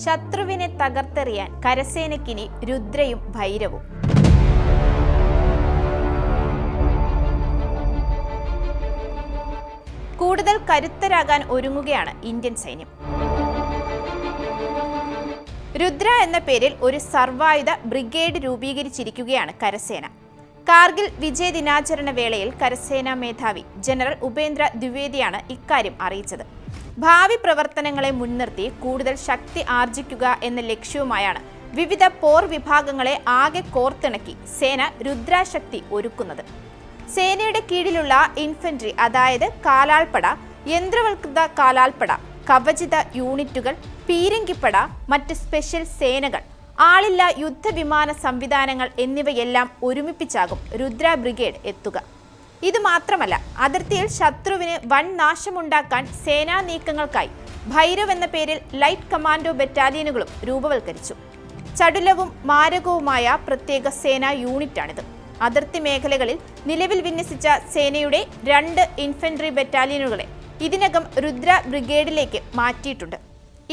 ശത്രുവിനെ തകർത്തെറിയാൻ കരസേനക്കിനി രുദ്രയും ഭൈരവും. കൂടുതൽ കരുത്തരാകാൻ ഒരുങ്ങുകയാണ് ഇന്ത്യൻ സൈന്യം. രുദ്ര എന്ന പേരിൽ ഒരു സർവായുധ ബ്രിഗേഡ് രൂപീകരിച്ചിരിക്കുകയാണ് കരസേന. കാർഗിൽ വിജയ ദിനാചരണ വേളയിൽ കരസേനാ മേധാവി ജനറൽ ഉപേന്ദ്ര ദ്വിവേദിയാണ് ഇക്കാര്യം അറിയിച്ചത്. ഭാവി പ്രവർത്തനങ്ങളെ മുൻനിർത്തി കൂടുതൽ ശക്തി ആർജിക്കുക എന്ന ലക്ഷ്യവുമായാണ് വിവിധ പോർ വിഭാഗങ്ങളെ ആകെ കോർത്തിണക്കി സേന രുദ്രാശക്തി ഒരുക്കുന്നത്. സേനയുടെ കീഴിലുള്ള ഇൻഫൻട്രി അതായത് കാലാൾപ്പട യന്ത്രവൽകൃത കാലാൾപ്പട കവചിത യൂണിറ്റുകൾ പീരങ്കിപ്പട മറ്റ് സ്പെഷ്യൽ സേനകൾ ആളില്ല യുദ്ധവിമാന സംവിധാനങ്ങൾ എന്നിവയെല്ലാം ഒരുമിപ്പിച്ചാകും രുദ്ര ബ്രിഗേഡ് എത്തുക. ഇത് മാത്രമല്ല അതിർത്തിയിൽ ശത്രുവിന് വൻ നാശമുണ്ടാക്കാൻ സേനാ നീക്കങ്ങൾക്കായി ഭൈരവ് എന്ന പേരിൽ ലൈറ്റ് കമാൻഡോ ബറ്റാലിയനുകളും രൂപവൽക്കരിച്ചു. ചടുലവും മാരകവുമായ പ്രത്യേക സേനാ യൂണിറ്റാണിത്. അതിർത്തി മേഖലകളിൽ നിലവിൽ വിന്യസിച്ച സേനയുടെ രണ്ട് ഇൻഫൻട്രി ബറ്റാലിയനുകളെ ഇതിനകം രുദ്ര ബ്രിഗേഡിലേക്ക് മാറ്റിയിട്ടുണ്ട്.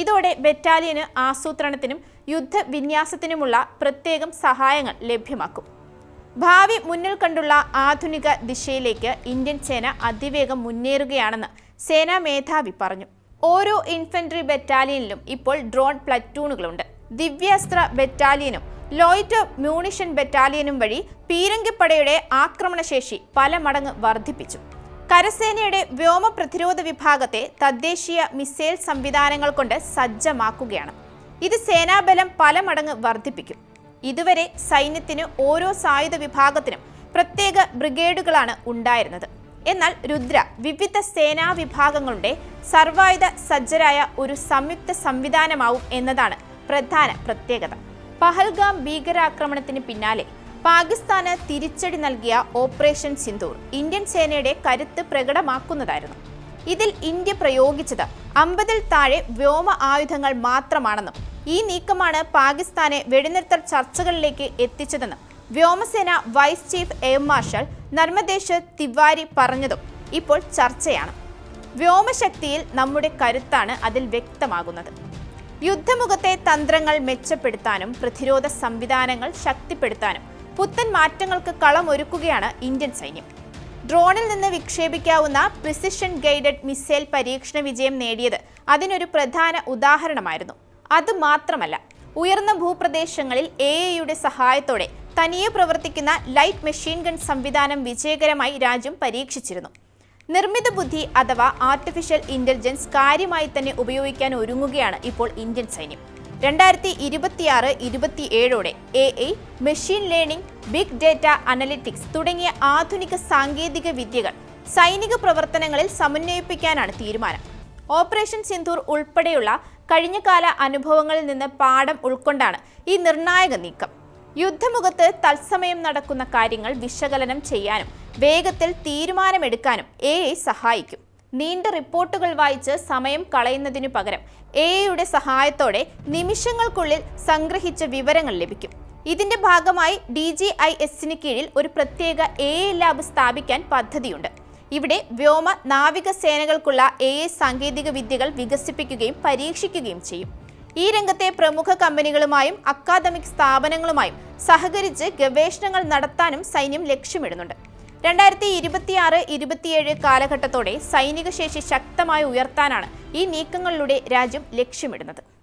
ഇതോടെ ബറ്റാലിയന് ആസൂത്രണത്തിനും യുദ്ധവിന്യാസത്തിനുമുള്ള പ്രത്യേകം സഹായങ്ങൾ ലഭ്യമാക്കും. ഭാവി മുന്നിൽ കണ്ടുള്ള ആധുനിക ദിശയിലേക്ക് ഇന്ത്യൻ സേന അതിവേഗം മുന്നേറുകയാണെന്ന് സേനാ മേധാവി പറഞ്ഞു. ഓരോ ഇൻഫൻട്രി ബറ്റാലിയനിലും ഇപ്പോൾ ഡ്രോൺ പ്ലറ്റൂണുകളുണ്ട്. ദിവ്യാസ്ത്ര ബറ്റാലിയനും ലോയിറ്റ് മ്യൂണിഷൻ ബറ്റാലിയനും വഴി പീരങ്കിപ്പടയുടെ ആക്രമണശേഷി പല മടങ്ങ് വർദ്ധിപ്പിച്ചു. കരസേനയുടെ വ്യോമ പ്രതിരോധ വിഭാഗത്തെ തദ്ദേശീയ മിസൈൽ സംവിധാനങ്ങൾ കൊണ്ട് സജ്ജമാക്കുകയാണ്. ഇത് സേനാബലം പല മടങ്ങ് വർദ്ധിപ്പിക്കും. ഇതുവരെ സൈന്യത്തിന് ഓരോ സായുധ വിഭാഗത്തിനും പ്രത്യേക ബ്രിഗേഡുകളാണ് ഉണ്ടായിരുന്നത്. എന്നാൽ രുദ്ര വിവിധ സേനാ വിഭാഗങ്ങളുടെ സർവായുധ സജ്ജരായ ഒരു സംയുക്ത സംവിധാനമാവും എന്നതാണ് പ്രധാന പ്രത്യേകത. പഹൽഗാം ഭീകരാക്രമണത്തിന് പിന്നാലെ പാകിസ്ഥാന് തിരിച്ചടി നൽകിയ ഓപ്പറേഷൻ സിന്ദൂർ ഇന്ത്യൻ സേനയുടെ കരുത്ത് പ്രകടമാക്കുന്നതായിരുന്നു. ഇതിൽ ഇന്ത്യ പ്രയോഗിച്ചത് അമ്പതിൽ താഴെ വ്യോമ ആയുധങ്ങൾ മാത്രമാണെന്നും ഈ നീക്കമാണ് പാകിസ്ഥാനെ വെടിനിർത്തൽ ചർച്ചകളിലേക്ക് എത്തിച്ചതെന്നും വ്യോമസേന vice chief air marshal Narmadesh Tiwari പറഞ്ഞതും ഇപ്പോൾ ചർച്ചയാണ്. വ്യോമശക്തിയിൽ നമ്മുടെ കരുത്താണ് അതിൽ വ്യക്തമാകുന്നത്. യുദ്ധമുഖത്തെ തന്ത്രങ്ങൾ മെച്ചപ്പെടുത്താനും പ്രതിരോധ സംവിധാനങ്ങൾ ശക്തിപ്പെടുത്താനും പുത്തൻ മാറ്റങ്ങൾക്ക് കളമൊരുക്കുകയാണ് ഇന്ത്യൻ സൈന്യം. ഡ്രോണിൽ നിന്ന് വിക്ഷേപിക്കാവുന്ന പ്രിസിഷൻ ഗൈഡഡ് മിസൈൽ പരീക്ഷണ വിജയം നേടിയത് അതിനൊരു പ്രധാന ഉദാഹരണമായിരുന്നു. അത് മാത്രമല്ല ഉയർന്ന ഭൂപ്രദേശങ്ങളിൽ എ എയുടെ സഹായത്തോടെ തനിയെ പ്രവർത്തിക്കുന്ന ലൈറ്റ് മെഷീൻ ഗൺ സംവിധാനം വിജയകരമായി രാജ്യം പരീക്ഷിച്ചിരുന്നു. നിർമ്മിത ബുദ്ധി അഥവാ ആർട്ടിഫിഷ്യൽ ഇന്റലിജൻസ് കാര്യമായി തന്നെ ഉപയോഗിക്കാൻ ഒരുങ്ങുകയാണ് ഇപ്പോൾ ഇന്ത്യൻ സൈന്യം. രണ്ടായിരത്തി ഇരുപത്തിയാറ് ഇരുപത്തിയേഴോടെ A I machine learning big data analytics തുടങ്ങിയ ആധുനിക സാങ്കേതിക വിദ്യകൾ സൈനിക പ്രവർത്തനങ്ങളിൽ സമന്വയിപ്പിക്കാനാണ് തീരുമാനം. ഓപ്പറേഷൻ സിന്ധൂർ ഉൾപ്പെടെയുള്ള കഴിഞ്ഞകാല അനുഭവങ്ങളിൽ നിന്ന് പാഠം ഉൾക്കൊണ്ടാണ് ഈ നിർണായക നീക്കം. യുദ്ധമുഖത്ത് തത്സമയം നടക്കുന്ന കാര്യങ്ങൾ വിശകലനം ചെയ്യാനും വേഗത്തിൽ തീരുമാനമെടുക്കാനും എ സഹായിക്കും. നീണ്ട റിപ്പോർട്ടുകൾ വായിച്ച് സമയം കളയുന്നതിനു പകരം എ ഐയുടെ സഹായത്തോടെ നിമിഷങ്ങൾക്കുള്ളിൽ സംഗ്രഹിച്ച വിവരങ്ങൾ ലഭിക്കും. ഇതിന്റെ ഭാഗമായി ഡി ജി ഐ എസിന് കീഴിൽ ഒരു പ്രത്യേക എ ഐ ലാബ് സ്ഥാപിക്കാൻ പദ്ധതിയുണ്ട്. ഇവിടെ വ്യോമ നാവിക സേനകൾക്കുള്ള എ ഐ സാങ്കേതിക വിദ്യകൾ വികസിപ്പിക്കുകയും പരീക്ഷിക്കുകയും ചെയ്യും. ഈ രംഗത്തെ പ്രമുഖ കമ്പനികളുമായും അക്കാദമിക് സ്ഥാപനങ്ങളുമായും സഹകരിച്ച് ഗവേഷണങ്ങൾ നടത്താനും സൈന്യം ലക്ഷ്യമിടുന്നുണ്ട്. രണ്ടായിരത്തി ഇരുപത്തിയാറ് ഇരുപത്തിയേഴ് കാലഘട്ടത്തോടെ സൈനിക ശേഷി ശക്തമായി ഉയർത്താനാണ് ഈ നീക്കങ്ങളിലൂടെ രാജ്യം ലക്ഷ്യമിടുന്നത്.